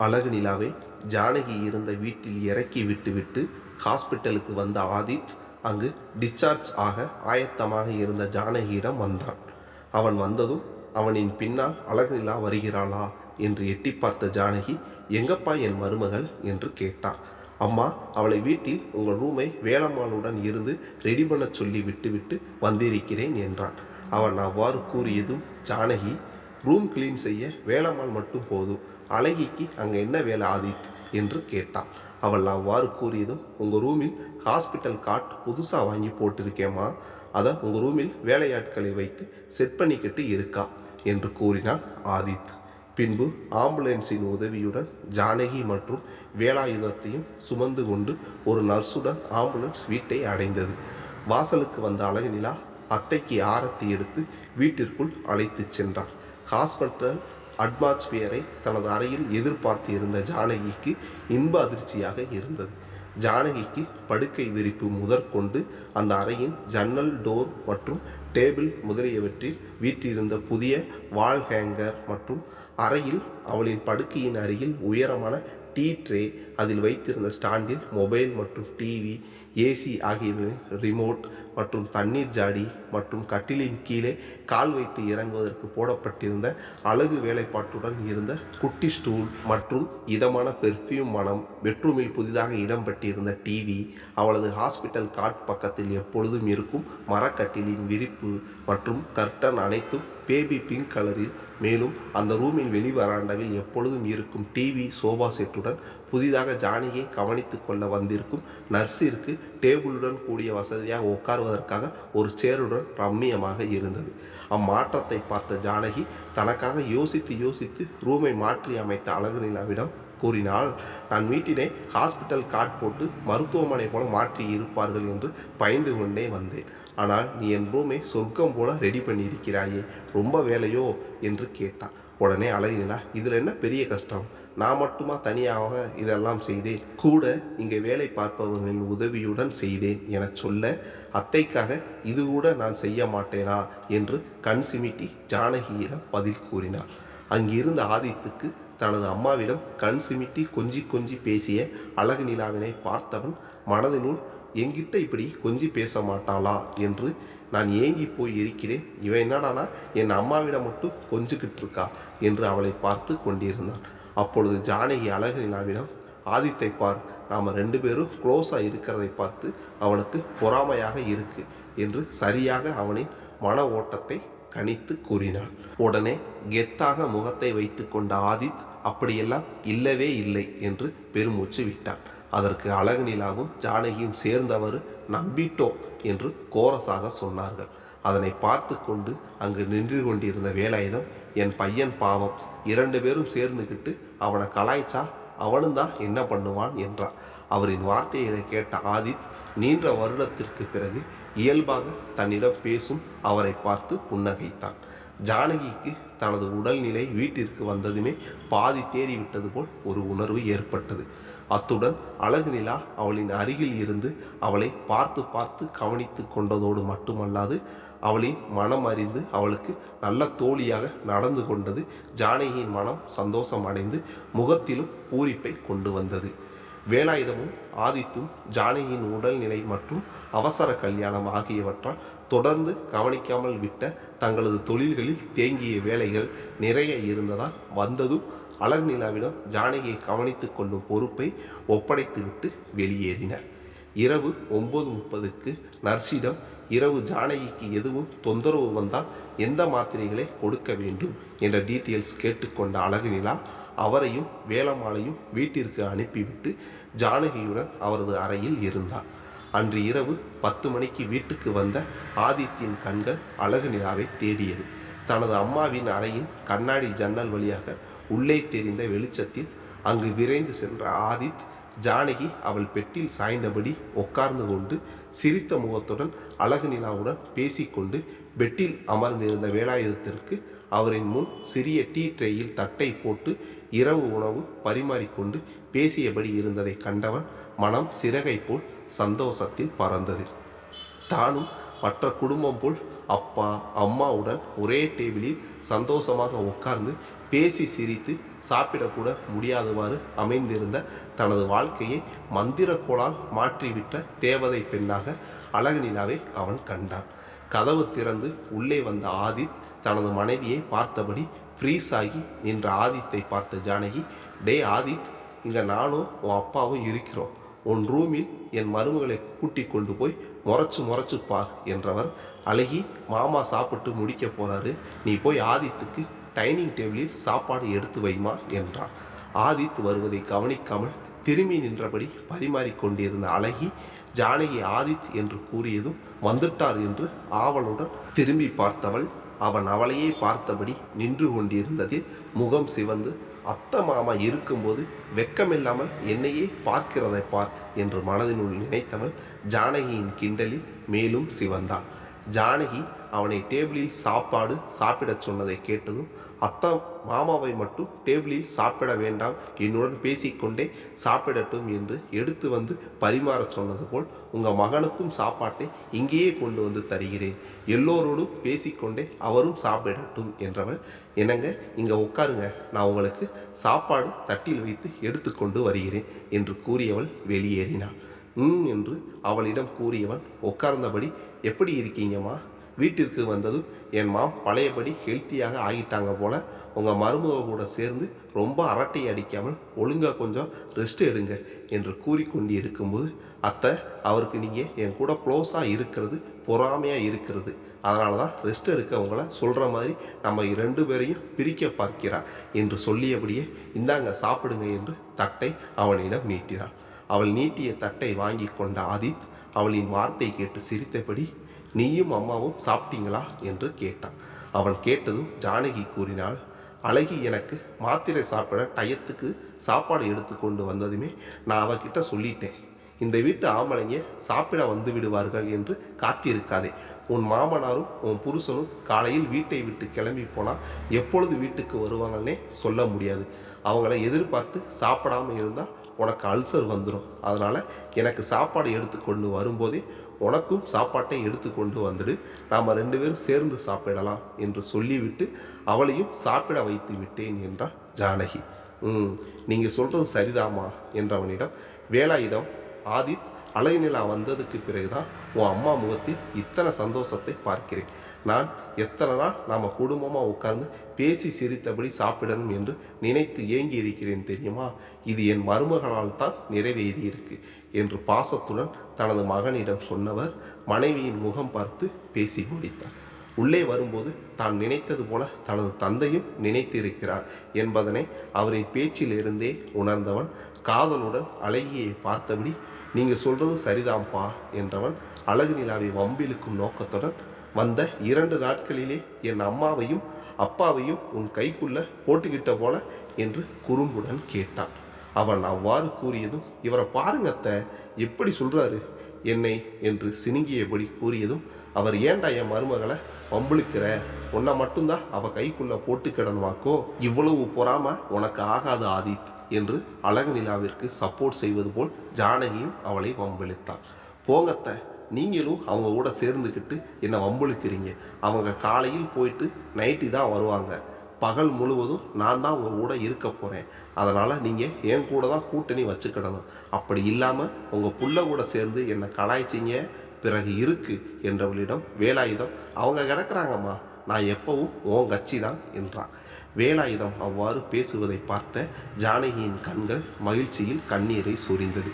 அழகு நிலாவை ஜானகி இருந்த வீட்டில் இறக்கி விட்டுவிட்டு ஹாஸ்பிட்டலுக்கு வந்த ஆதித் அங்கு டிஸ்சார்ஜ் ஆக ஆயத்தமாக இருந்த ஜானகியிடம் வந்தான். அவன் வந்ததும் அவனின் பின்னால் அழகு நிலா வருகிறாளா என்று எட்டி பார்த்த ஜானகி எங்கப்பா என் மருமகள் என்று கேட்டார். அம்மா அவளை வீட்டில் உங்கள் ரூமை வேளம்மாளுடன் இருந்து ரெடி பண்ண சொல்லி விட்டுவிட்டு வந்திருக்கிறேன் என்றான். அவன் அவ்வாறு கூறியதும் ஜானகி ரூம் க்ளீன் செய்ய வேளம்மாள் மட்டும் போதும். அழகிக்கு அங்கே என்ன வேலை ஆதித் என்று கேட்டாள் அவள் அவ்வாறு கூறியதும் உங்கள் ரூமில் ஹாஸ்பிட்டல் காட் புதுசாக வாங்கி போட்டிருக்கேம்மா. அதை உங்கள் ரூமில் வேலையாட்களை வைத்து செட் பண்ணிக்கிட்டு இருக்கா என்று கூறினான் ஆதித். பின்பு ஆம்புலன்ஸின் உதவியுடன் ஜானகி மற்றும் வேலாயுதத்தையும் சுமந்து கொண்டு ஒரு நர்ஸுடன் ஆம்புலன்ஸ் வீட்டை அடைந்தது. வாசலுக்கு வந்த அழகு நிலா அத்தைக்கு ஆரத்தி எடுத்து வீட்டிற்குள் அழைத்துச் சென்றார். ஹாஸ்பிட்டல் அட்மாஸ்பியரை தனது அறையில் எதிர்பார்த்து இருந்த ஜானகிக்கு இன்ப அதிர்ச்சியாக இருந்தது. ஜானகிக்கு படுக்கை விரிப்பு முதற்கொண்டு அந்த அறையின் ஜன்னல் டோர் மற்றும் டேபிள் முதலியவற்றில் வீற்றிருந்த புதிய வால் ஹேங்கர் மற்றும் அறையில் அவளின் படுக்கையின் அருகில் உயரமான டீ ட்ரே அதில் வைத்திருந்த ஸ்டாண்டில் மொபைல் மற்றும் டிவி ஏசி ஆகியவை ரிமோட் மற்றும் தண்ணீர் ஜாடி மற்றும் கட்டிலின் கீழே கால் வைத்து இறங்குவதற்கு போடப்பட்டிருந்த அழகு வேலைப்பாட்டுடன் இருந்த குட்டி ஸ்டூல் மற்றும் இதமான பெர்ஃப்யூம் மனம் பெட்ரூமில் புதிதாக இடம்பெற்றிருந்த டிவி அவளது ஹாஸ்பிட்டல் காட் பக்கத்தில் எப்பொழுதும் இருக்கும் மரக்கட்டிலின் விரிப்பு மற்றும் கர்டன் அனைத்தும் பேபி பிங்க் கலரில் மேலும் அந்த ரூமின் வெளி வராண்டாவில் எப்பொழுதும் இருக்கும் டிவி சோபா செட்டுடன் புதிதாக ஜானியை கவனித்து கொள்ள வந்திருக்கும் நர்ஸிற்கு டேபிளுடன் கூடிய வசதியாக உட்காருவதற்காக ஒரு சேருடன் ரம்மியமாக இருந்தது. அம்மாற்றத்தை பார்த்த ஜானகி தனக்காக யோசித்து யோசித்து ரூமை மாற்றி அமைத்த அழகு நிலாவிடம் கூறினால் நான் வீட்டினை ஹாஸ்பிட்டல் கார்டு போட்டு மருத்துவமனை போல மாற்றி இருப்பார்கள் என்று பயந்து கொண்டே வந்தேன். ஆனால் நீ என் ரூமை சொர்க்கம் போல ரெடி பண்ணியிருக்கிறாயே ரொம்ப வேலையோ என்று கேட்டான் உடனே அழகினா இதில் என்ன பெரிய கஷ்டம்? நான் மட்டுமா தனியாக இதெல்லாம் செய்தேன். கூட இங்கே வேலை பார்ப்பவர்களின் உதவியுடன் செய்தேன் என சொல்ல அத்தைக்காக இது கூட நான் செய்ய மாட்டேனா? என்று கண் சிமிட்டி ஜானகியிடம் பதில் கூறினார் அங்கிருந்த ஆதித்துக்கு தனது அம்மாவிடம் கண் சிமிட்டி கொஞ்சி கொஞ்சி பேசிய அழகு நிலாவினை பார்த்தவன் மனதினுள் என்கிட்ட இப்படி கொஞ்சி பேச மாட்டாளா? என்று நான் ஏங்கி போய் இருக்கிறேன். இவன் என்னடானா? என் அம்மாவிடம் மட்டும் கொஞ்சிக்கிட்டு இருக்கா என்று அவளை பார்த்து கொண்டிருந்தான். அப்பொழுது ஜானகி அழகு நிலாவிடம் ஆதித்தை பார் நாம் ரெண்டு பேரும் க்ளோஸாக இருக்கிறதை பார்த்து அவனுக்கு பொறாமையாக இருக்கு என்று சரியாக அவனின் மன ஓட்டத்தை கணித்து கூறினான் உடனே கெத்தாக முகத்தை வைத்து கொண்ட ஆதித் அப்படியெல்லாம் இல்லவே இல்லை என்று பெருமூச்சு விட்டான். அதற்கு அழகு நிலாவும் ஜானகியும் சேர்ந்தவர் நம்பிட்டோம் என்று கோரஸாக சொன்னார்கள். அதனை பார்த்து கொண்டு அங்கு நின்று கொண்டிருந்த வேலாயுதம் என் பையன் பாவம். இரண்டு பேரும் சேர்ந்துக்கிட்டு அவனை கலாய்ச்சா? அவனும் தான் என்ன பண்ணுவான்? என்றார். அவரின் வார்த்தையை கேட்ட ஆதித் நீண்ட வருடத்திற்கு பிறகு இயல்பாக தன்னிடம் பேசும் அவரை பார்த்து புன்னகைத்தான். ஜானகிக்கு தனது உடல்நிலை வீட்டிற்கு வந்ததுமே பாதி தேறிவிட்டது போல் ஒரு உணர்வு ஏற்பட்டது. அத்துடன் அழகு நிலா அவளின் அருகில் இருந்து அவளை பார்த்து பார்த்து கவனித்து கொண்டதோடு மட்டுமல்லாது அவளின் மனம் அறிந்து அவளுக்கு நல்ல தோழியாக நடந்து கொண்டது. ஜானகியின் மனம் சந்தோஷம் அடைந்து முகத்திலும் பூரிப்பை கொண்டு வந்தது. வேலாயுதமும் ஆதித்தும் ஜானகியின் உடல்நிலை மற்றும் அவசர கல்யாணம் ஆகியவற்றால் தொடர்ந்து கவனிக்காமல் விட்ட தங்களது தொழில்களில் தேங்கிய வேலைகள் நிறைய இருந்ததால் வந்ததும் அழகு நிலாவிடம் ஜானகியை கவனித்து கொள்ளும் பொறுப்பை ஒப்படைத்துவிட்டு வெளியேறினர். இரவு ஒன்பது முப்பதுக்கு நர்ஸிடம் இரவு ஜானகிக்கு எதுவும் தொந்தரவு வந்தால் எந்த மாத்திரைகளை கொடுக்க வேண்டும் என்ற டீட்டெயில்ஸ் கேட்டுக்கொண்ட அழகு நிலா அவரையும் வேலம்மாளையும் வீட்டிற்கு அனுப்பிவிட்டு ஜானகியுடன் அவரது அறையில் இருந்தார். அன்று இரவு பத்து மணிக்கு வீட்டுக்கு வந்த ஆதித்யின் கண்கள் அழகு நிலாவை தேடியது. தனது அம்மாவின் அறையின் கண்ணாடி ஜன்னல் வழியாக உள்ளே தெரிந்த வெளிச்சத்தில் அங்கு விரைந்து சென்ற ஆதித் ஜானகி அவள் பெட்டில் சாய்ந்தபடி உட்கார்ந்து கொண்டு சிரித்த முகத்துடன் அழகு நிலாவுடன் பேசிக்கொண்டு பெட்டில் அமர்ந்திருந்த வேலாயுதத்திற்கு அவரின் முன் சிறிய டீ ட்ரேயில் தட்டை போட்டு இரவு உணவு பரிமாறிக்கொண்டு பேசியபடி இருந்ததை கண்டவன் மனம் சிறகை போல் சந்தோஷத்தில் பறந்தது. தானும் மற்ற குடும்பம் போல் அப்பா அம்மாவுடன் ஒரே டேபிளில் சந்தோஷமாக உட்கார்ந்து பேசி சிரித்து சாப்பிடக்கூட முடியாதவாறு அமைந்திருந்த தனது வாழ்க்கையை மந்திரக்கோளால் மாற்றிவிட்ட தேவதை பெண்ணாக அழகுநிலாவை அவன் கண்டான். கதவு திறந்து உள்ளே வந்த ஆதித் தனது மனைவியை பார்த்தபடி ஃப்ரீஸ் ஆகி நின்ற ஆதித்தை பார்த்த ஜானகி டே ஆதித் இங்கே நானும் உன் அப்பாவும் இருக்கிறோம். உன் ரூமில் என் மருமகளை கூட்டி கொண்டு போய் முறைச்சு முறைச்சு பார் என்றவர் அழகி மாமா சாப்பிட்டு முடிக்க போறாரு. நீ போய் ஆதித்துக்கு டைனிங் டேபிளில் சாப்பாடு எடுத்து வைமா என்றார் ஆதித் வருவதை கவனிக்காமல் திரும்பி நின்றபடி பரிமாறிக் கொண்டிருந்த அழகி ஜானகி ஆதித் என்று கூறியதும் வந்துட்டார் என்று ஆவலுடன் திரும்பி பார்த்தவள் அவன் அவளையே பார்த்தபடி நின்று கொண்டிருந்ததில் முகம் சிவந்து அத்த மாமா இருக்கும்போது வெக்கமில்லாமல் என்னையே பார்க்கிறதை பார் என்று மனதினுள் நினைத்தவள் ஜானகியின் கிண்டலில் மேலும் சிவந்தாள் ஜானகி அவனை டேபிளில் சாப்பாடு சாப்பிடச் சொன்னதை கேட்டதும் அத்தா மாமாவை மட்டும் டேபிளில் சாப்பிட வேண்டாம் என்னுடன் பேசிக்கொண்டே சாப்பிடட்டும் என்று எடுத்து வந்து பரிமாறச் சொன்னது போல் உங்கள் மகனுக்கும் சாப்பாட்டை இங்கேயே கொண்டு வந்து தருகிறேன். எல்லோரோடும் பேசிக்கொண்டே அவரும் சாப்பிடட்டும் என்றவள் என்னங்க இங்கே உட்காருங்க. நான் உங்களுக்கு சாப்பாடு தட்டில் வைத்து எடுத்துக்கொண்டு வருகிறேன் என்று கூறியவள் வெளியேறினாள். ம் என்று அவளிடம் கூறியவன் உட்கார்ந்தபடி எப்படி இருக்கீங்கம்மா? வீட்டிற்கு வந்ததும் என் மாம் பழையபடி ஹெல்த்தியாக ஆகிட்டாங்க போல. உங்கள் மருமக கூட சேர்ந்து ரொம்ப அரட்டை அடிக்காமல் ஒழுங்காக கொஞ்சம் ரெஸ்ட் எடுங்க என்று கூறிக்கொண்டு இருக்கும்போது அத்தை அவருக்கு நீங்கள் என் கூட க்ளோஸாக இருக்கிறது பொறாமையாக இருக்கிறது. அதனால தான் ரெஸ்ட் எடுக்க உங்களை சொல்கிற மாதிரி நம்ம ரெண்டு பேரையும் பிரிக்க பார்க்கிறார் என்று சொல்லியபடியே இந்தாங்க சாப்பிடுங்க என்று தட்டை அவனிடம் நீட்டினாள். அவள் நீட்டிய தட்டை வாங்கி கொண்ட ஆதித் அவளின் வார்த்தை கேட்டு சிரித்தபடி நீயும் அம்மாவும் சாப்பிட்டீங்களா? என்று கேட்டான். அவன் கேட்டதும் ஜானகி கூறினாள் அழகி எனக்கு மாத்திரை சாப்பிட டயத்துக்கு சாப்பாடு எடுத்து கொண்டு வந்ததுமே நான் அவகிட்ட சொல்லிட்டேன். இந்த வீட்டு ஆம்பளைங்க சாப்பிட வந்து விடுவார்கள் என்று காத்திருக்காதே. உன் மாமனாரும் உன் புருஷனும் காலையில் வீட்டை விட்டு கிளம்பி போனால் எப்பொழுது வீட்டுக்கு வருவாங்கன்னே சொல்ல முடியாது. அவங்கள எதிர்பார்த்து சாப்பிடாம இருந்தால் உனக்கு அல்சர் வந்துடும் அதனால் எனக்கு சாப்பாடு எடுத்து கொண்டு வரும்போதே உனக்கும் சாப்பாட்டை எடுத்து கொண்டு வந்துடு. நாம் ரெண்டு பேரும் சேர்ந்து சாப்பிடலாம் என்று சொல்லிவிட்டு அவளையும் சாப்பிட வைத்து விட்டேன் என்றார் ஜானகி. ம் நீங்கள் சொல்கிறது சரிதாம்மா என்றவனிடம் வேலாயுதம் ஆதித் அழகு நிலா வந்ததுக்கு பிறகுதான் உன் அம்மா முகத்தில் இத்தனை சந்தோஷத்தை பார்க்கிறேன். நான் எத்தனை நாள் நாம் குடும்பமாக உட்கார்ந்து பேசி சிரித்தபடி சாப்பிடணும் என்று நினைத்து ஏங்கி இருக்கிறேன் தெரியுமா? இது என் மருமகளால் தான் நிறைவேறியிருக்கு. என்று பாசத்துடன் தனது மகனிடம் சொன்னவர் மனைவியின் முகம் பார்த்து பேசி முடித்தார். உள்ளே வரும்போது தான் நினைத்தது போல தனது தந்தையும் நினைத்திருக்கிறார் என்பதனை அவரின் பேச்சிலிருந்தே உணர்ந்தவன் காதலுடன் அழகியை பார்த்தபடி நீங்கள் சொல்றது சரிதான்ப்பா என்றவன் அழகு நிலாவை வம்பிழுக்கும் நோக்கத்துடன் வந்த இரண்டு நாட்களிலே என் அம்மாவையும் அப்பாவையும் உன் கைக்குள்ள போட்டுக்கிட்ட போல என்று குறும்புடன் கேட்டான். அவன் அவ்வாறு கூறியதும் இவரை பாருங்க அத்தை எப்படி சொல்றாரு? என்னை என்று சினுங்கியபடி கூறியதும் அவர் ஏன்டா என் மருமகளை வம்பிழுக்கிற? உன்னை மட்டும்தான் அவ கைக்குள்ள போட்டு கிடந்துவாக்கோ? இவ்வளவு பொறாம உனக்கு ஆகாது ஆதித் என்று அழகு நிலாவிற்கு சப்போர்ட் செய்வது போல் ஜானகியும் அவளை வம்பிழுத்தான் போங்கத்த நீங்களும் அவங்க கூட சேர்ந்துக்கிட்டு என்னை வம்பிழுக்கிறீங்க. அவங்க காலையில் போயிட்டு நைட்டு தான் வருவாங்க. பகல் முழுவதும் நான் தான் உங்கள் கூட இருக்க போகிறேன் அதனால் நீங்கள் என் கூட தான் கூட்டணி வச்சுக்கிடணும். அப்படி இல்லாமல் உங்கள் புள்ள கூட சேர்ந்து என்னை கலாய்ச்சிங்க. பிறகு இருக்கு என்றவளிடம் வேலாயுதம் அவங்க கிடக்குறாங்கம்மா. நான் எப்பவும் உன் கட்சி தான் என்றான். வேலாயுதம் அவ்வாறு பேசுவதை பார்த்த ஜானகியின் கண்கள் மகிழ்ச்சியில் கண்ணீரை சொரிந்தது.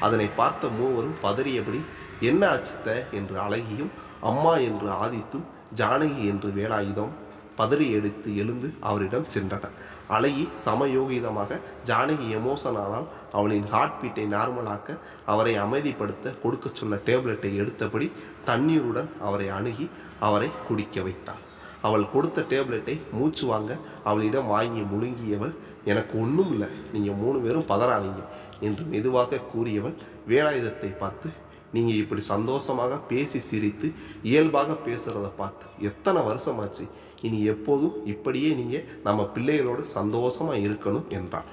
அதனை பார்த்த மூவரும் பதறியபடி என்ன அச்சுத்த? என்று அழகியும் அம்மா என்று ஆதித்தும் ஜானகி என்று வேலாயுதம் பதறி எடுத்து எழுந்து அவரிடம் சென்றனர். அழகி சமயோகிதமாக ஜானகி எமோஷன் ஆனால் அவளின் ஹார்ட் பீட்டை நார்மலாக்க அவரை அமைதிப்படுத்த கொடுக்க சொன்ன டேப்லெட்டை எடுத்தபடி தண்ணீருடன் அவரை அணுகி அவரை குடிக்க வைத்தாள். அவள் கொடுத்த டேப்லெட்டை மூச்சு வாங்க அவளிடம் வாங்கி முழுங்கியவள் எனக்கு ஒன்றும் இல்லை நீங்கள் மூணு பேரும் பதறாதீங்க என்று மெதுவாக கூறியவள் வேலாயுதத்தை பார்த்து நீங்கள் இப்படி சந்தோஷமாக பேசி சிரித்து இயல்பாக பேசுகிறத பார்த்து எத்தனை வருஷமாச்சு? இனி எப்போதும் இப்படியே நீங்கள் நம்ம பிள்ளைகளோடு சந்தோஷமாக இருக்கணும் என்றாள்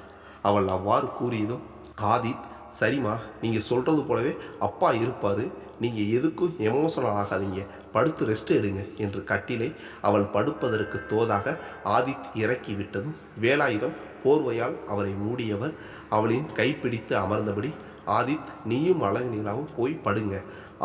அவள் அவ்வாறு கூறியதும் ஆதித் சரிம்மா நீங்கள் சொல்கிறது போலவே அப்பா இருப்பார். நீங்கள் எதுக்கும் எமோஷனல் ஆகாதீங்க. படுத்து ரெஸ்ட் எடுங்க என்று கட்டிலை அவள் படுப்பதற்கு தோதாக ஆதித் இறக்கி விட்டதும் வேலாயுதம் போர்வையால் அவரை மூடியவர் அவளின் கைப்பிடித்து அமர்ந்தபடி ஆதித் நீயும் அழகு நிலாவும் போய் படுங்க.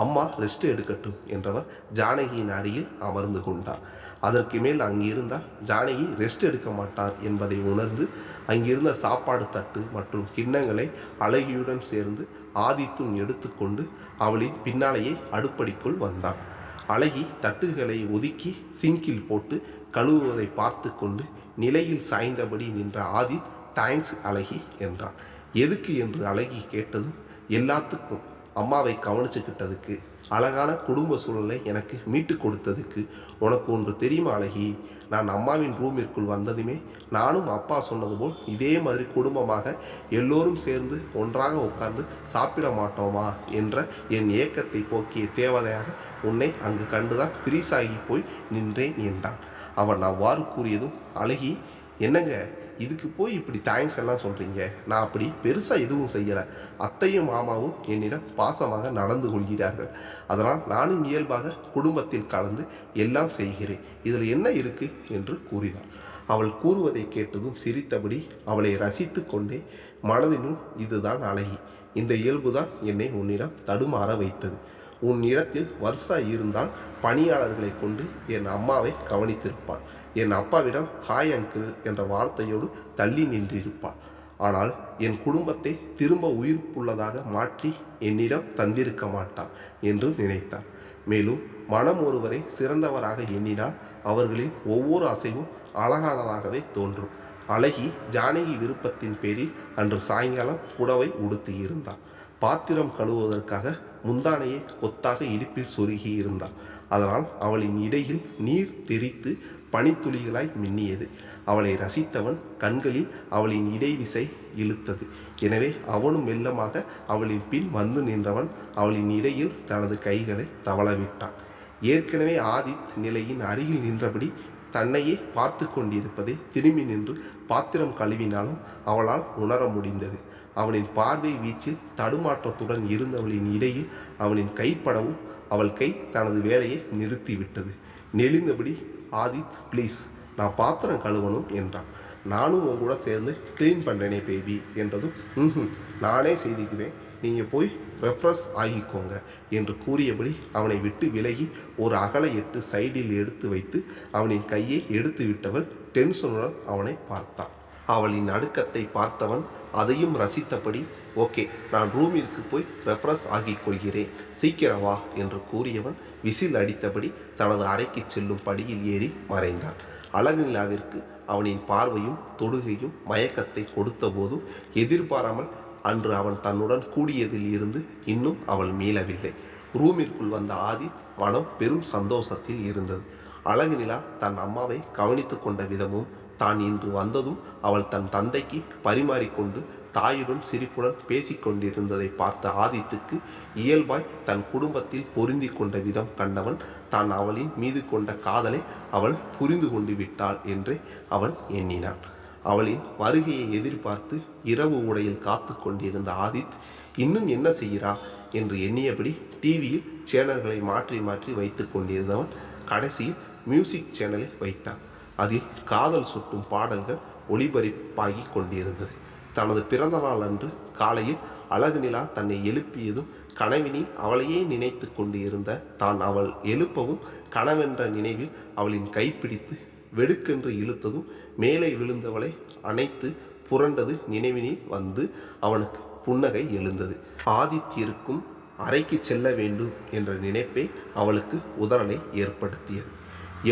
அம்மா ரெஸ்ட் எடுக்கட்டும் என்றவர் ஜானகியின் அருகில் அமர்ந்து கொண்டார். அதற்கு மேல் அங்கிருந்தால் ஜானகி ரெஸ்ட் எடுக்க மாட்டார் என்பதை உணர்ந்து அங்கிருந்த சாப்பாடு தட்டு மற்றும் கிண்ணங்களை அழகியுடன் சேர்ந்து ஆதித்தும் எடுத்துக்கொண்டு அவளின் பின்னாலேயே அடுப்படிக்குள் வந்தான். அழகி தட்டுகளை ஒதுக்கி சிங்கில் போட்டு கழுவுவதை பார்த்து கொண்டு நிலையில் சாய்ந்தபடி நின்ற ஆதித் தேங்க்ஸ் அழகி என்றான். எதுக்கு? என்று அழகி கேட்டதும் எல்லாத்துக்கும். அம்மாவை கவனிச்சுக்கிட்டதுக்கு. அழகான குடும்ப சூழலை எனக்கு மீட்டு கொடுத்ததுக்கு உனக்கு ஒன்று தெரியுமா அழகி? நான் அம்மாவின் ரூமிற்குள் வந்ததுமே நானும் அப்பா சொன்னது போல் இதே மாதிரி குடும்பமாக எல்லோரும் சேர்ந்து ஒன்றாக உட்கார்ந்து சாப்பிட மாட்டோமா என்ற என் ஏக்கத்தை போக்கிய தேவதையாக உன்னை அங்கு கண்டுதான் ஃப்ரீஸ் போய் நின்றேன் என்றான். அவன் அவ்வாறு கூறியதும் அழகி என்னங்க இதுக்கு போய் இப்படி தேங்க்ஸ் எல்லாம் சொல்கிறீங்க நான் அப்படி பெருசாக எதுவும் செய்யலை. அத்தையும் மாமாவும் என்னிடம் பாசமாக நடந்து கொள்கிறார்கள். அதனால் நானும் இயல்பாக குடும்பத்தில் கலந்து எல்லாம் செய்கிறேன். இதில் என்ன இருக்குது என்று கூறினாள். அவள் கூறுவதை கேட்டதும் சிரித்தபடி அவளை ரசித்து கொண்டே மனதினும் இதுதான் அழகி. இந்த இயல்புதான் என்னை உன்னிடம் தடுமாற வைத்தது. உன் இடத்தில் வருஷா இருந்தால் பணியாளர்களை கொண்டு என் அம்மாவை கவனித்திருப்பாள். என் அப்பாவிடம் ஹாய் அங்கிள் என்ற வார்த்தையோடு தள்ளி நின்றிருப்பாள். ஆனால் என் குடும்பத்தை திரும்ப உயிர்ப்புள்ளதாக மாற்றி என்னிடம் தந்திருக்க மாட்டாள் என்று நினைத்தார் மேலும் மனம் ஒருவரை சிறந்தவராக எண்ணினால் அவர்களின் ஒவ்வொரு அசைவும் அழகானதாகவே தோன்றும். அழகி ஜானகி விருப்பத்தின் பேரில் அன்று சாயங்காலம் புடவை உடுத்தியிருந்தார் பாத்திரம் கழுவுவதற்காக முந்தானையை கொத்தாக இடுப்பில் சொருகி இருந்தாள். அதனால் அவளின் இடையில் நீர் தெரித்து பனித்துளிகளாய் மின்னியது. அவளை ரசித்தவன் கண்களில் அவளின் இடைவிசை இழுத்தது. எனவே அவனும் மெல்லமாக அவளின் பின் வந்து நின்றவன் அவளின் இடையில் தனது கைகளை தவளவிட்டான். ஏற்கனவே ஆதித் நிலையின் அருகில் நின்றபடி தன்னையே பார்த்து கொண்டிருப்பதை திரும்பி நின்று பாத்திரம் கழுவினாலும் அவளால் உணர முடிந்தது. அவனின் பார்வை வீச்சில் தடுமாற்றத்துடன் இருந்தவளின் இடையில் அவனின் கைப்படவும் அவள் கை தனது வேலையை நிறுத்திவிட்டது. நெளிந்தபடி ஆதித் ப்ளீஸ் நான் பாத்திரம் கழுவணும் என்றான். நானும் உன் கூட சேர்ந்து க்ளீன் பண்ணுறேனே பேபி என்றதும் ம் நானே செய்திக்குவேன். நீங்கள் போய் ரெஃப்ரெஷ் ஆகிக்கோங்க என்று கூறியபடி அவனை விட்டு விலகி ஒரு அகலை எட்டு சைடில் எடுத்து வைத்து அவனின் கையை எடுத்து விட்டவள் டென்ஷனுடன் அவனை பார்த்தான் அவளின் நடுக்கத்தை பார்த்தவன் அதையும் ரசித்தபடி ஓகே நான் ரூமிற்கு போய் ரெஃப்ரெஷ் ஆகிக் கொள்கிறேன் சீக்கிரம் வா என்று கூறியவன் விசில் அடித்தபடி தனது அறைக்கு செல்லும் படியில் ஏறி மறைந்தான். அழகு நிலாவிற்கு அவனின் பார்வையும் தொடுகையும் மயக்கத்தை கொடுத்தபோதும் எதிர்பாராமல் அன்று அவன் தன்னுடன் கூடியதில் இருந்து இன்னும் அவள் மீளவில்லை. ரூமிற்குள் வந்த ஆதி மனம் பெரும் சந்தோஷத்தில் இருந்தது. அழகு நிலா தன் அம்மாவை கவனித்து கொண்ட விதமும் தான் இன்று வந்ததும் அவள் தன் தந்தைக்கு பரிமாறிக்கொண்டு தாயுடன் சிரிப்புடன் பேசிக்கொண்டிருந்ததை பார்த்த ஆதித்துக்கு இயல்பாய் தன் குடும்பத்தில் பொருந்தி கொண்ட விதம் கண்டவன் தான் அவளின் மீது கொண்ட காதலை அவள் புரிந்து கொண்டு விட்டாள் என்று அவன் எண்ணினான். அவளின் வருகையை எதிர்பார்த்து இரவு உடையில் காத்து கொண்டிருந்த ஆதித் இன்னும் என்ன செய்கிறா? என்று எண்ணியபடி டிவியில் சேனல்களை மாற்றி மாற்றி வைத்து கொண்டிருந்தவன் கடைசியில் மியூசிக் சேனலை வைத்தான். அதில் காதல் சுட்டும் பாடல்கள் ஒளிபரிப்பாகி கொண்டிருந்தது. தனது பிறந்த நாள் அன்று காலையில் அழகு நிலா தன்னை எழுப்பியதும் கனவினில் அவளையே நினைத்து கொண்டு இருந்த தான் அவள் எழுப்பவும் கனவென்ற நினைவில் அவளின் கைப்பிடித்து வெடுக்கென்று இழுத்ததும் மேலே விழுந்தவளை அணைத்து புரண்டது நினைவினில் வந்து அவனுக்கு புன்னகை எழுந்தது. ஆதித்யிருக்கும் அறைக்கு செல்ல வேண்டும் என்ற நினைப்பே அவளுக்கு உதறலை ஏற்படுத்தியது.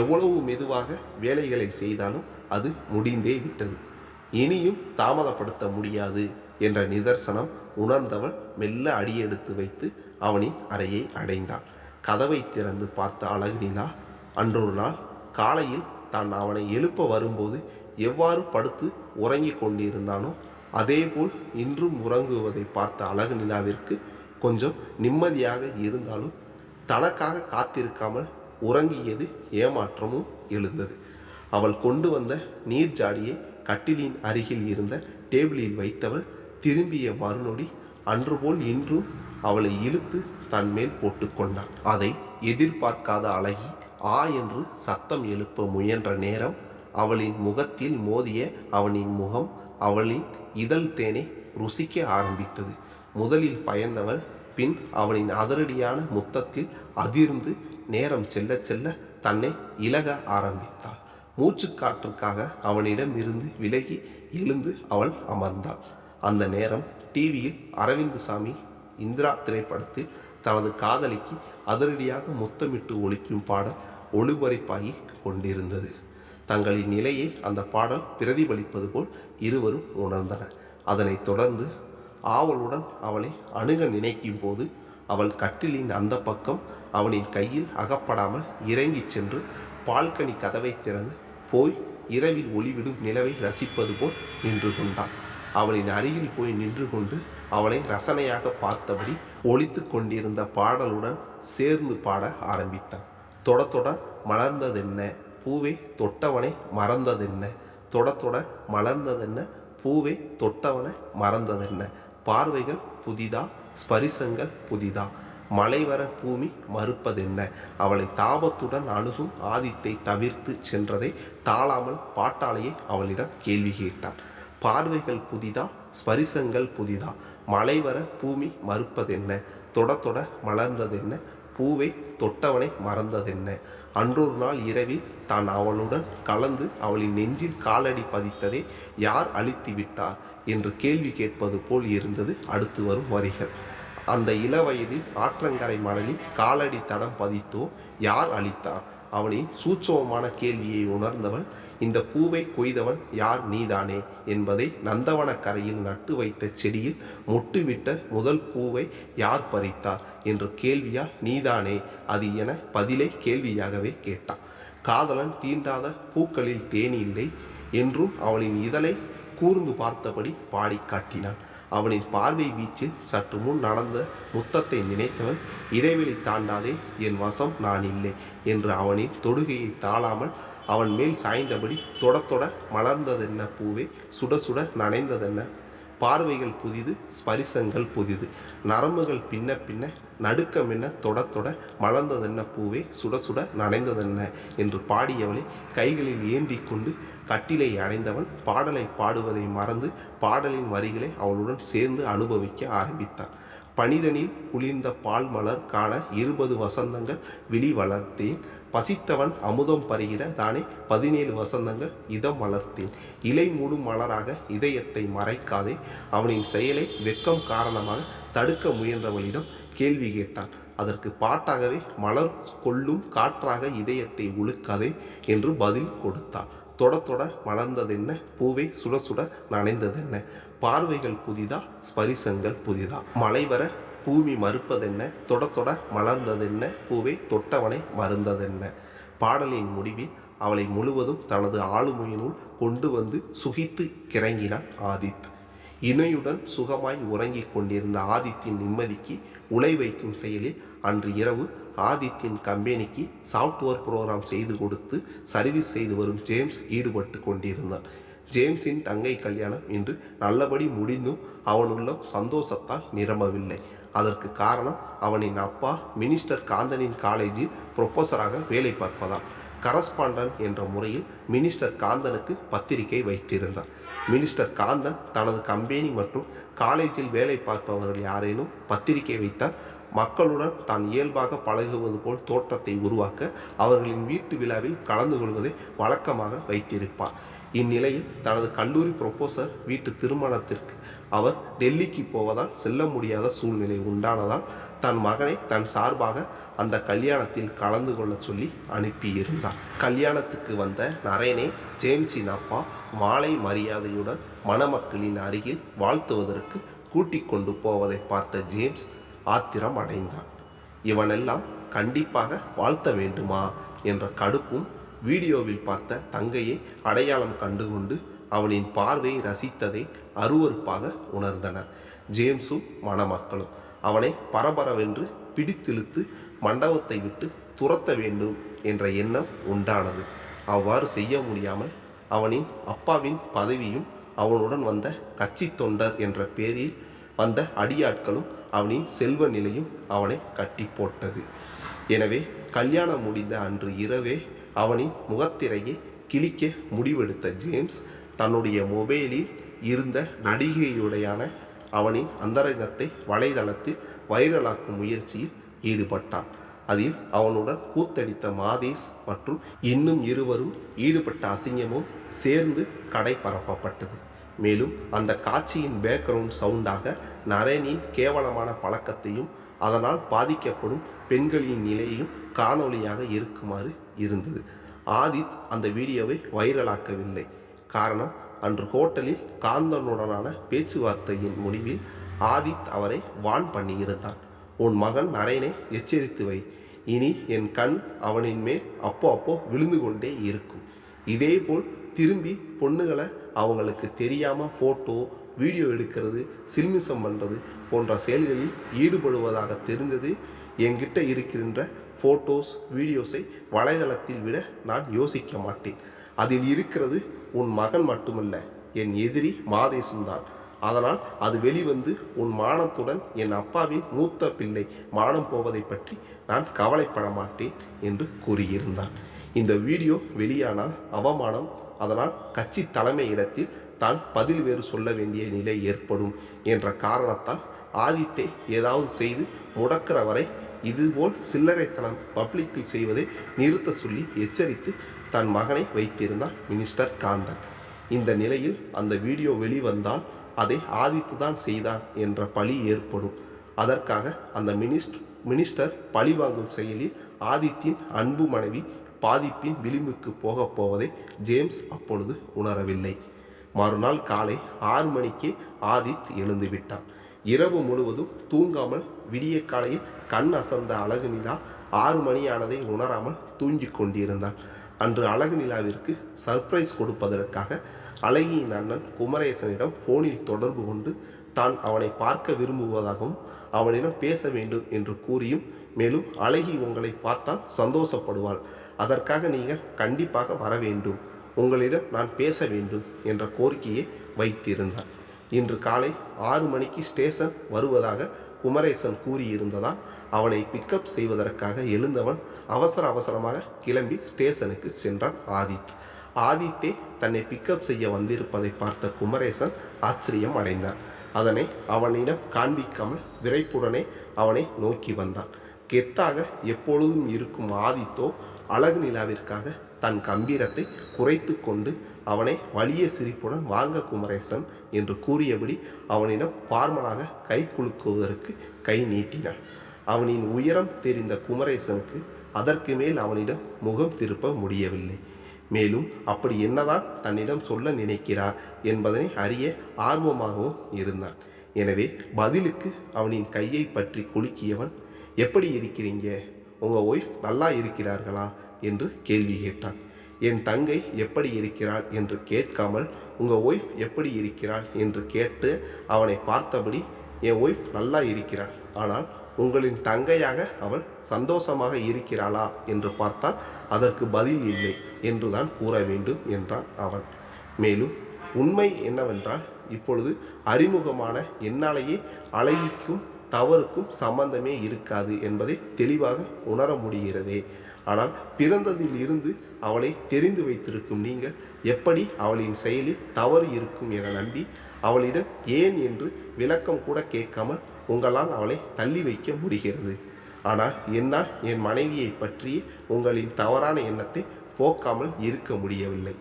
எவ்வளவு மெதுவாக வேலைகளை செய்தாலும் அது முடிந்தே விட்டது. இனியும் தாமதப்படுத்த முடியாது என்ற நிதர்சனம் உணர்ந்தவள் மெல்ல அடியெடுத்து வைத்து அவனின் அறையை அடைந்தாள். கதவை திறந்து பார்த்த அழகு நிலா அன்றொரு நாள் காலையில் தான் அவனை எழுப்ப வரும்போது எவ்வாறு படுத்து உறங்கிக் கொண்டிருந்தானோ அதேபோல் இன்றும் உறங்குவதை பார்த்த அழகு நிலாவிற்கு கொஞ்சம் நிம்மதியாக இருந்தாலும் தனக்காக காத்திருக்காமல் உறங்கியது ஏமாற்றமும் எழுந்தது. அவள் கொண்டு வந்த நீர் ஜாடியை கட்டிலின் அருகில் இருந்த டேபிளில் வைத்தவள் திரும்பிய மறுநொடி அன்றுபோல் இன்றும் அவளை இழுத்து தன் மேல் போட்டுக்கொண்டான் அதை எதிர்பார்க்காத அழகி ஆ என்று சத்தம் எழுப்ப முயன்ற நேரம் அவளின் முகத்தில் மோதிய அவனின் முகம் அவளின் இதழ் தேனை ருசிக்க ஆரம்பித்தது. முதலில் பயந்தவள் பின் அவனின் அதிரடியான முத்தத்தில் அதிர்ந்து நேரம் செல்ல செல்ல தன்னை இலக ஆரம்பித்தாள். மூச்சுக்காற்றுக்காக அவனிடம் இருந்து விலகி எழுந்து அவள் அமர்ந்தாள். அந்த நேரம் டிவியில் அரவிந்த் சாமி இந்திரா திரைப்படத்தில் தனது காதலிக்கு அதிரடியாக முத்தமிட்டு ஒலிக்கும் பாடல் ஒளிபரப்பாகி கொண்டிருந்தது. தங்களின் நிலையை அந்த பாடல் பிரதிபலிப்பது போல் இருவரும் உணர்ந்தனர். அதனைத் தொடர்ந்து ஆவலுடன் அவளை அணுக நினைக்கும் போது அவள் கட்டிலின் அந்த பக்கம் அவனின் கையில் அகப்படாமல் இறங்கிச் சென்று பால்கனி கதவை திறந்து போய் இரவில் ஒளிவிடும் நிலவை ரசிப்பது போல் நின்று கொண்டான். அவளின் அருகில் போய் நின்று கொண்டு அவளை ரசனையாக பார்த்தபடி ஒழித்து கொண்டிருந்த பாடலுடன் சேர்ந்து பாட ஆரம்பித்தான். தொட தொட மலர்ந்ததென்ன? பூவே தொட்டவனை மறந்ததென்ன? தொட தொட மலர்ந்ததென்ன? பூவே தொட்டவனை மறந்ததென்ன? பார்வைகள் புதிதா? ஸ்பரிசங்கள் புதிதா? மலைவர பூமி மறுப்பதென்ன? அவளை தாபத்துடன் அணுகும் ஆதித்தை தவிர்த்து சென்றதை தாழாமல் பாட்டாளையே அவளிடம் கேள்வி கேட்டான். பார்வைகள் புதிதா? ஸ்பரிசங்கள் புதிதா? மலைவர பூமி மறுப்பதென்ன? தொட தொட மலர்ந்ததென்ன? பூவை தொட்டவனை மறந்ததென்ன? அன்றொரு நாள் இரவில் தான் அவளுடன் கலந்து அவளின் நெஞ்சில் காலடி பதித்ததை யார் அழித்து விட்டார் என்று கேள்வி கேட்பது போல் இருந்தது அடுத்து வரும் வரிகள். அந்த இளவயதில் ஆற்றங்கரை மணலில் காலடி தடம் பதித்தோ யார் அளித்தார்? அவனின் சூட்சமமான கேள்வியை உணர்ந்தவள் இந்த பூவை கொய்தவன் யார் நீதானே என்பதை நந்தவனக்கரையில் நட்டு வைத்த செடியில் முட்டுவிட்ட முதல் பூவை யார் பறித்தார்? என்ற கேள்வியால் நீதானே அது என பதிலை கேள்வியாகவே கேட்டான். காதலன் தீண்டாத பூக்களில் தேனி இல்லை என்றும் அவளின் இதழை கூர்ந்து பார்த்தபடி பாடி காட்டினான். அவனின் பார்வை வீச்சில் சற்று முன் நடந்த முத்தத்தை நினைத்தவன் இடைவெளி தாண்டாதே என் வசம் நான் இல்லை என்று அவனின் தொடுகையை தாழாமல் அவன் மேல் சாய்ந்தபடி தொட தொட மலர்ந்ததென்ன பூவே சுட சுட நனைந்ததென்ன பார்வைகள் புதிது ஸ்பரிசங்கள் புதிது. நரம்புகள் பின்ன பின்ன நடுக்கமென்ன தொட தொட மலர்ந்ததென்ன பூவே சுட சுட நனைந்ததென்ன என்று பாடியவளை கைகளில் ஏந்தி கொண்டு கட்டிலை அடைந்தவன் பாடலை பாடுவதை மறந்து பாடலின் வரிகளை அவளுடன் சேர்ந்து அனுபவிக்க ஆரம்பித்தான். பனிதனில் குளிர்ந்த பால் மலர் காண இருபது வசந்தங்கள் விழி வளர்த்தேன். பசித்தவன் அமுதம் பருகிட தானே பதினேழு வசந்தங்கள் இதம் வளர்த்தேன். இலை மூடும் மலராக இதயத்தை மறைக்காதே. அவனின் செயலை வெக்கம் காரணமாக தடுக்க முயன்றவளிடம் கேள்வி கேட்டான். அதற்கு பாட்டாகவே மலர் கொள்ளும் காற்றாக இதயத்தை உழுக்காதே என்று பதில் கொடுத்தாள். தொட தொட மலர்ந்ததென்ன? பூவை சுட சுட நனைந்ததென்ன? பார்வைகள் புதிதா? ஸ்பரிசங்கள் புதிதா? மலை வர பூமி மறுப்பதென்ன? தொட தொட மலர்ந்ததென்ன? பூவை தொட்டவனை மருந்ததென்ன? பாடலின் முடிவில் அவளை முழுவதும் தனது ஆளுமையினுள் கொண்டு வந்து சுகித்து கிறங்கினான் ஆதித். இணையுடன் சுகமாய் உறங்கிக் கொண்டிருந்த ஆதித்தின் நிம்மதிக்கு உலை வைக்கும் செயலில் அன்று இரவு ஆதித்தின் கம்பெனிக்கு சாஃப்ட்வேர் ப்ரோக்ராம் செய்து கொடுத்து சர்வீஸ் செய்து வரும் ஜேம்ஸ் ஈடுபட்டு கொண்டிருந்தான். ஜேம்ஸின் தங்கை கல்யாணம் இன்று நல்லபடி முடிந்தும் அவனுள்ள சந்தோஷத்தால் நிரம்பவில்லை. அதற்கு காரணம் அவனின் அப்பா மினிஸ்டர் காந்தனின் காலேஜில் ப்ரொஃபஸராக வேலை பார்ப்பதால் கரஸ்பாண்டன் என்ற முறையில் மினிஸ்டர் காந்தனுக்கு பத்திரிகை வைத்திருந்தார். மினிஸ்டர் காந்தன் தனது கம்பெனி மற்றும் காலேஜில் வேலை பார்ப்பவர்கள் யாரேனும் பத்திரிகை வைத்தால் மக்களுடன் தான் இயல்பாக பழகுவது போல் தோற்றத்தை உருவாக்க அவர்களின் வீட்டு விழாவில் கலந்து கொள்வதை வழக்கமாக வைத்திருப்பார். இந்நிலையில் தனது கல்லூரி ப்ரொபோசர் வீட்டு திருமணத்திற்கு அவர் டெல்லிக்கு போவதால் செல்ல முடியாத சூழ்நிலை உண்டானதால் தன் மகனை தன் சார்பாக அந்த கல்யாணத்தில் கலந்து கொள்ள சொல்லி அனுப்பியிருந்தார். கல்யாணத்துக்கு வந்த நரேனே ஜேம்ஸின் அப்பா மாலை மரியாதையுடன் மணமக்களின் அருகில் வாழ்த்துவதற்கு கூட்டிக் கொண்டு போவதை பார்த்த ஜேம்ஸ் ஆத்திரம் அடைந்தான் இவனெல்லாம் கண்டிப்பாக வாழ்த்த வேண்டுமா? என்ற கடுப்பும் வீடியோவில் பார்த்த தங்கையை அடையாளம் கண்டுகொண்டு அவனின் பார்வையை ரசித்ததை அருவருப்பாக உணர்ந்தனர். ஜேம்ஸும் மணமக்களும் அவனை பரபரவென்று பிடித்திழுத்து மண்டபத்தை விட்டு துரத்த வேண்டும் என்ற எண்ணம் உண்டானது. அவ்வாறு செய்ய முடியாமல் அவனின் அப்பாவின் பதவியும் அவனுடன் வந்த கட்சி தொண்டர் என்ற பேரில் வந்த அடியாட்களும் அவனின் செல்வ நிலையும் அவனை கட்டி போட்டது எனவே கல்யாணம் முடிந்த அன்று இரவே அவனின் முகத்திரையை கிழிக்க முடிவெடுத்த ஜேம்ஸ் தன்னுடைய மொபைலில் இருந்த நடிகையுடையான அவனின் அந்தரங்கத்தை வலைதளத்தில் வைரலாக்கும் முயற்சியில் ஈடுபட்டான். அதில் அவனுடன் கூத்தடித்த மாதேஷ் மற்றும் இன்னும் இருவரும் ஈடுபட்ட அசிங்கமும் சேர்ந்து கடை பரப்பப்பட்டது. மேலும் அந்த காட்சியின் பேக்ரவுண்ட் சவுண்டாக நரேனின் கேவலமான பழக்கத்தையும் அதனால் பாதிக்கப்படும் பெண்களின் நிலையையும் காணொளியாக இருக்குமாறு இருந்தது. ஆதித் அந்த வீடியோவை வைரலாக்கவில்லை. காரணம் அன்று ஹோட்டலில் காந்தனுடனான பேச்சுவார்த்தையின் முடிவில் ஆதித் அவரை வான் பண்ணியிருந்தான் உன் மகன் நரேனை எச்சரித்து வை. இனி என் கண் அவனின் மேல் அப்போ அப்போ விழுந்து கொண்டே இருக்கும். இதேபோல் திரும்பி பொண்ணுகளை அவங்களுக்கு தெரியாமல் ஃபோட்டோ வீடியோ எடுக்கிறது சில்மிசம் பண்ணுறது போன்ற செயல்களில் ஈடுபடுவதாக தெரிந்தது என்கிட்ட இருக்கின்ற ஃபோட்டோஸ் வீடியோஸை வலைதளத்தில் விட நான் யோசிக்க மாட்டேன். அதில் இருக்கிறது உன் மகன் மட்டுமல்ல என் எதிரி மாதேசும்தான். அதனால் அது வெளிவந்து உன் மானத்துடன் என் அப்பாவின் மூத்த பிள்ளை மானம் போவதை பற்றி நான் கவலைப்பட மாட்டேன் என்று கூறியிருந்தான். இந்த வீடியோ வெளியானால் அவமானம் அதனால் கட்சி தலைமை இடத்தில் தான் பதில் வேறு சொல்ல வேண்டிய நிலை ஏற்படும் என்ற காரணத்தால் ஆதித்தை ஏதாவது செய்து முடக்கிற வரை இதுபோல் சில்லறைத்தனம் பப்ளிக்கில் செய்வதை நிறுத்த சொல்லி எச்சரித்து தன் மகனை வைத்திருந்தார் மினிஸ்டர் காந்தன். இந்த நிலையில் அந்த வீடியோ வெளிவந்தால் அதை ஆதித்து தான் செய்தான் என்ற பழி ஏற்படும். அதற்காக அந்த மினிஸ்ட் மினிஸ்டர் பழிவாங்கும் செயலில் ஆதித்தின் அன்பு மனைவி பாதிப்பின் விளிம்புக்கு போகப் போவதை ஜேம்ஸ் அப்பொழுது உணரவில்லை. மறுநாள் காலை ஆறு மணிக்கே ஆதித் எழுந்துவிட்டான். இரவு முழுவதும் தூங்காமல் விடிய காலையில் கண் அசர்ந்த அழகு நிலா ஆறு மணியானதை உணராமல் தூங்கிக் கொண்டிருந்தான். அன்று அழகு நிலாவிற்கு சர்ப்ரைஸ் கொடுப்பதற்காக அழகியின் அண்ணன் குமரேசனிடம் போனில் தொடர்பு கொண்டு தான் அவனை பார்க்க விரும்புவதாகவும் அவனிடம் பேச வேண்டும் என்று கூறியும் மேலும் அழகி உங்களை பார்த்தால் சந்தோஷப்படுவாள். அதற்காக நீங்கள் கண்டிப்பாக வர வேண்டும். உங்களிடம் நான் பேச வேண்டும் என்ற கோரிக்கையை வைத்திருந்தார். இன்று காலை ஆறு மணிக்கு ஸ்டேஷன் வருவதாக குமரேசன் கூறியிருந்ததால் அவனை பிக்கப் செய்வதற்காக எழுந்தவன் அவசர அவசரமாக கிளம்பி ஸ்டேஷனுக்கு சென்றான் ஆதித். ஆதித்தே தன்னை பிக்கப் செய்ய வந்திருப்பதை பார்த்த குமரேசன் ஆச்சரியம் அடைந்தான். அதனை அவனிடம் காண்பிக்காமல் விரைப்புடனே அவனை நோக்கி வந்தான். கெத்தாக எப்பொழுதும் இருக்கும் ஆதித்தோ அழகு நிலாவிற்காக தன் கம்பீரத்தை குறைத்து கொண்டு அவனை வலிய சிரிப்புடன் வாங்க குமரேசன் என்று கூறியபடி அவனிடம் ஃபார்மலாக கை குலுக்குவதற்கு கை நீட்டினான். அவனின் உயரம் தெரிந்த குமரேசனுக்கு அதற்கு மேல் அவனிடம் முகம் திருப்ப முடியவில்லை. மேலும் அப்படி என்னதான் தன்னிடம் சொல்ல நினைக்கிறார் என்பதனை அறிய ஆர்வமாகவும் இருந்தான். எனவே பதிலுக்கு அவனின் கையை பற்றி குலுக்கியவன் எப்படி இருக்கிறீங்க? உங்கள் ஒய்ஃப் நல்லா இருக்கிறார்களா? என்று கேள்வி கேட்டான். என் தங்கை எப்படி இருக்கிறாள்? என்று கேட்காமல் உங்கள் ஒய்ஃப் எப்படி இருக்கிறாள்? என்று கேட்டு அவனை பார்த்தபடி என் ஒய்ஃப் நல்லா இருக்கிறாள். ஆனால் உங்களின் தங்கையாக அவள் சந்தோஷமாக இருக்கிறாளா என்று பார்த்தால் அதற்கு பதில் இல்லை என்றுதான் கூற வேண்டும் என்றான் அவன். மேலும் உண்மை என்னவென்றால் இப்பொழுது அறிமுகமான என்னாலேயே அழகிக்கும் தவறுக்கும் சம்பந்தமே இருக்காது என்பதை தெளிவாக உணர முடிகிறதே. ஆனால் பிறந்ததில் இருந்து அவளை தெரிந்து வைத்திருக்கும் நீங்கள் எப்படி அவளின் செயலில் தவறு இருக்கும் என நம்பி அவளிடம் ஏன் என்று விளக்கம் கூட கேட்காமல் உங்களால் அவளை தள்ளி வைக்க முடிகிறது. ஆனால் என்னால் என் மனைவியை பற்றி உங்களின் தவறான எண்ணத்தை போக்காமல் இருக்க முடியவில்லை.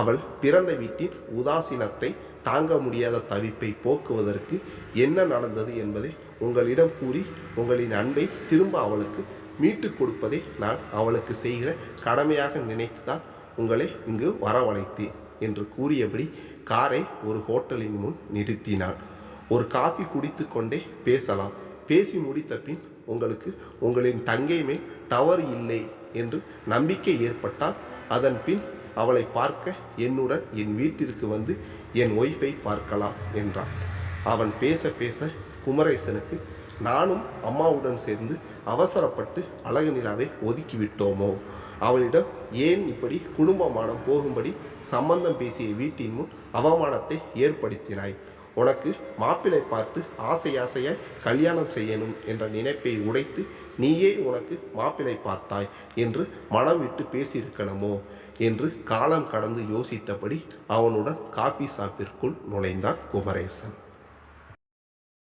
அவள் பிறந்த வீட்டின் உதாசீனத்தை தாங்க முடியாத தவிப்பை போக்குவதற்கு என்ன நடந்தது என்பதை உங்களிடம் கூறி உங்களின் அன்பை திரும்ப அவளுக்கு மீட்டு கொடுப்பதை நான் அவளுக்கு செய்கிற கடமையாக நினைத்துதான் உங்களை இங்கு வரவழைத்தேன் என்று கூறியபடி காரை ஒரு ஹோட்டலின் முன் நிறுத்தினான். ஒரு காஃபி குடித்து கொண்டே பேசலாம். பேசி முடித்த பின் உங்களுக்கு உங்களின் தங்கை மேல் தவறு இல்லை என்று நம்பிக்கை ஏற்பட்டால் அதன் பின் அவளை பார்க்க என்னுடன் என் வீட்டிற்கு வந்து என் ஒய்ஃபை பார்க்கலாம் என்றான் அவன் பேச பேச குமரேசனுக்கு நானும் அம்மாவுடன் சேர்ந்து அவசரப்பட்டு அழகு நிலாவை ஒதுக்கிவிட்டோமோ அவளிடம் ஏன் இப்படி குடும்பமானம் போகும்படி சம்பந்தம் பேசிய வீட்டின் முன் அவமானத்தை ஏற்படுத்தினாய்? உனக்கு மாப்பிளை பார்த்து ஆசை ஆசையாய் கல்யாணம் செய்யணும் என்ற நினைப்பை உடைத்து நீயே உனக்கு மாப்பிளை பார்த்தாய் என்று மனம் விட்டு பேசியிருக்கணுமோ என்று காலம் கடந்து யோசித்தபடி அவனுடன் காபி ஷாப்பிற்குள் நுழைந்தான் குமரேசன்.